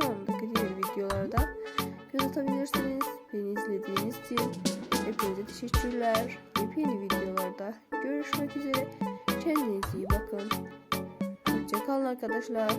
Kanalımdaki diğer videolarda göz atabilirsiniz. Beni izlediğiniz için hepinize teşekkürler. Yepyeni videolarda görüşmek üzere. Kendinize iyi bakın. Hoşçakalın arkadaşlar.